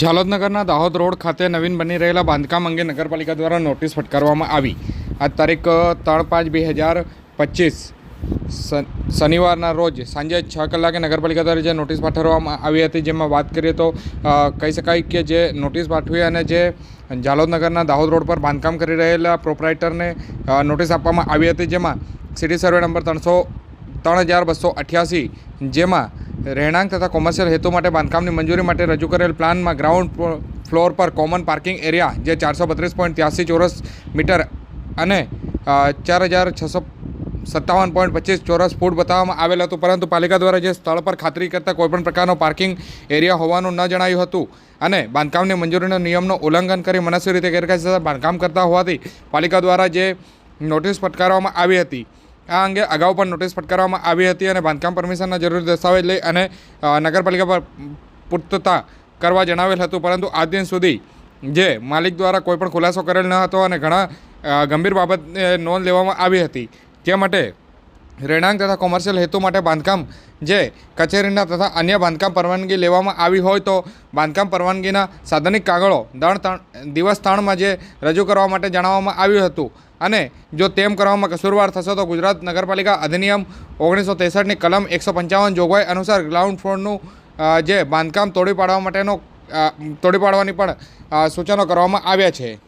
ઝાલોદનગરના Dahod road ખાતે નવીન બની રહેલા બાંધકામ અંગે નગરપાલિકા દ્વારા નોટિસ ફટકારવામાં આવી. આ તારીખ ત્રણ પાંચ બે હજાર પચીસ શનિવારના રોજ સાંજે છ કલાકે નગરપાલિકા દ્વારા જે નોટિસ પાઠવવામાં આવી હતી જેમાં વાત કરીએ તો કહી શકાય કે જે નોટિસ પાઠવી અને જે જાલોદનગરના દાહોદ રોડ પર બાંધકામ કરી રહેલા પ્રોપરાઇટરને નોટિસ આપવામાં આવી હતી જેમાં સિટી સર્વે નંબર ત્રણસો, ત્રણ હજાર બસો અઠ્યાસી, જેમાં રહેણાંક તથા કોમર્શિયલ હેતુ માટે બાંધકામની મંજૂરી માટે રજૂ કરેલ પ્લાનમાં ગ્રાઉન્ડ ફ્લોર પર કોમન પાર્કિંગ એરિયા, જે ચારસો બત્રીસ પોઈન્ટ ત્યાસી ચોરસ મીટર અને ચાર હજાર છસો સત્તાવન પોઈન્ટ પચીસ ચોરસ ફૂટ બતાવવામાં આવેલ હતું. પરંતુ પાલિકા દ્વારા જે સ્થળ પર ખાતરી કરતા કોઈપણ પ્રકારનો પાર્કિંગ એરિયા હોવાનું ન જણાયું હતું અને બાંધકામની મંજૂરીના નિયમનો ઉલ્લંઘન કરી મનસ્વી રીતે ગેરકાયદેસર બાંધકામ કરતા હોવાથી પાલિકા દ્વારા જે નોટિસ ફટકારવામાં આવી હતી આ અંગે અગાઉ પણ નોટિસ ફટકારવામાં આવી હતી અને બાંધકામ પરમિશનના જરૂરી દસ્તાવેજ લઈ અને નગરપાલિકા પર પૂર્તતા કરવા જણાવેલ હતું. પરંતુ આજ દિન સુધી જે માલિક દ્વારા કોઈ પણ ખુલાસો કરેલ ન હતો અને ઘણા ગંભીર બાબતને નોંધ લેવામાં આવી હતી. જે માટે રહેણાંક તથા કોમર્શિયલ હેતુ માટે બાંધકામ જે કચેરીના તથા અન્ય બાંધકામ પરવાનગી લેવામાં આવી હોય તો બાંધકામ પરવાનગીના સાધનિક કાગળો દણ દિવસ તાણમાં જે રજૂ કરવા માટે જણાવવામાં આવ્યું હતું. અને જો તેમ કરવામાં કસૂરવાર થશે તો ગુજરાત નગરપાલિકા અધિનિયમ ઓગણીસો ત્રેસઠની કલમ એકસો પંચાવન જોગવાઈ અનુસાર ગ્રાઉન્ડ ફ્લોરનું જે બાંધકામ તોડી પાડવા માટેનો તોડી પાડવાની પણ સૂચનો કરવામાં આવ્યા છે.